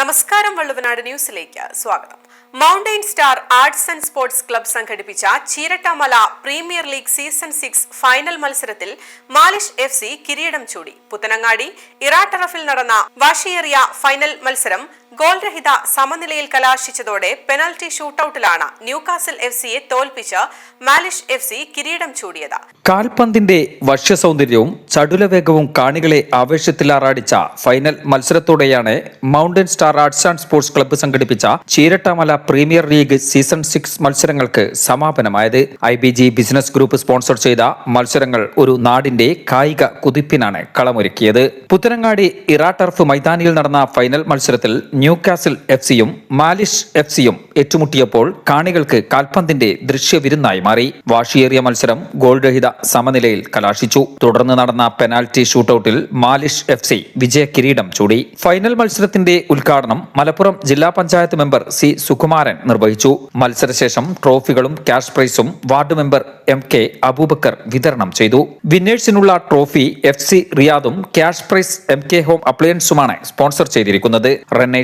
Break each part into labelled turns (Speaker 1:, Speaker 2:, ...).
Speaker 1: നമസ്കാരം വള്ളുവനാട് ന്യൂസിലേക്ക് സ്വാഗതം. Mountain star arts and sports club സംഘടിപ്പിച്ച Cheerattamala premier league season six final മത്സരത്തിൽ മാലിഷ് എഫ് സി കിരീടം ചൂടി. പുത്തനങ്ങാടി ഇറാട്ടറഫിൽ നടന്ന വാശിയേറിയ ഫൈനൽ മത്സരം ഗോൾ രഹിത സമനിലയിൽ കലാശിച്ചതോടെ പെനൽറ്റി ഷൂട്ടൌട്ടിലാണ് ന്യൂകാസിൽ എഫ് സിയെ തോൽപ്പിച്ച് മാലിഷ് എഫ് സി കിരീടം ചൂടിയത്.
Speaker 2: കാൽപന്തിന്റെ വശ്യസൗന്ദര്യവും ചടുലവേഗവും കാണികളെ ആവേശത്തിലാറാടിച്ച final മത്സരത്തോടെയാണ് mountain star arts and sports club സംഘടിപ്പിച്ച Cheerattamala premier league season six മത്സരങ്ങൾക്ക് സമാപനമായത്. I B G business group sponsor ചെയ്ത മത്സരങ്ങൾ ഒരു നാടിന്റെ കായിക കുതിപ്പിനാണ് കളമൊരുക്കിയത്. പുത്തനങ്ങാടി ഇറാ ടർഫ് മൈതാനിയിൽ നടന്ന ഫൈനൽ മത്സരത്തിൽ ന്യൂകാസിൽ എഫ് സിയും മാലിഷ് എഫ് സിയും ഏറ്റുമുട്ടിയപ്പോൾ കാണികൾക്ക് കാൽപന്തിന്റെ ദൃശ്യവിരുന്നായി മാറി. വാശിയേറിയ മത്സരം ഗോൾരഹിത സമനിലയിൽ കലാശിച്ചു. തുടർന്ന് നടന്ന പെനാൽറ്റി ഷൂട്ടൌട്ടിൽ മാലിഷ് എഫ് സി വിജയ കിരീടം ചൂടി. ഫൈനൽ മത്സരത്തിന്റെ ഉദ്ഘാടനം മലപ്പുറം ജില്ലാ പഞ്ചായത്ത് മെമ്പർ സി സുകുമാരൻ നിർവഹിച്ചു. മത്സരശേഷം ട്രോഫികളും ക്യാഷ് പ്രൈസും ward member M K Abubakar വിതരണം ചെയ്തു. വിന്നേഴ്സിനുള്ള trophy F C റിയാദും cash prize M K home അപ്ലയൻസുമാണ് sponsor ചെയ്തിരിക്കുന്നത്.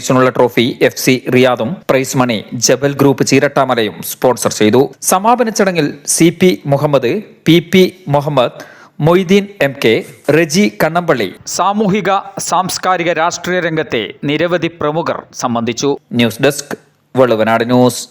Speaker 2: റണ്ണേഴ്സിനുള്ള ട്രോഫി എഫ് സി റിയാദും പ്രൈസ് മണി ജബൽ ഗ്രൂപ്പ് ചീരട്ടാമലയും സ്പോൺസർ ചെയ്തു. സമാപന ചടങ്ങിൽ C P Muhammad P P Muhammad Moideen M K Reji Kannampally സാമൂഹിക സാംസ്കാരിക രാഷ്ട്രീയ രംഗത്തെ നിരവധി പ്രമുഖർ സംബന്ധിച്ചു. News desk Valluvanad news.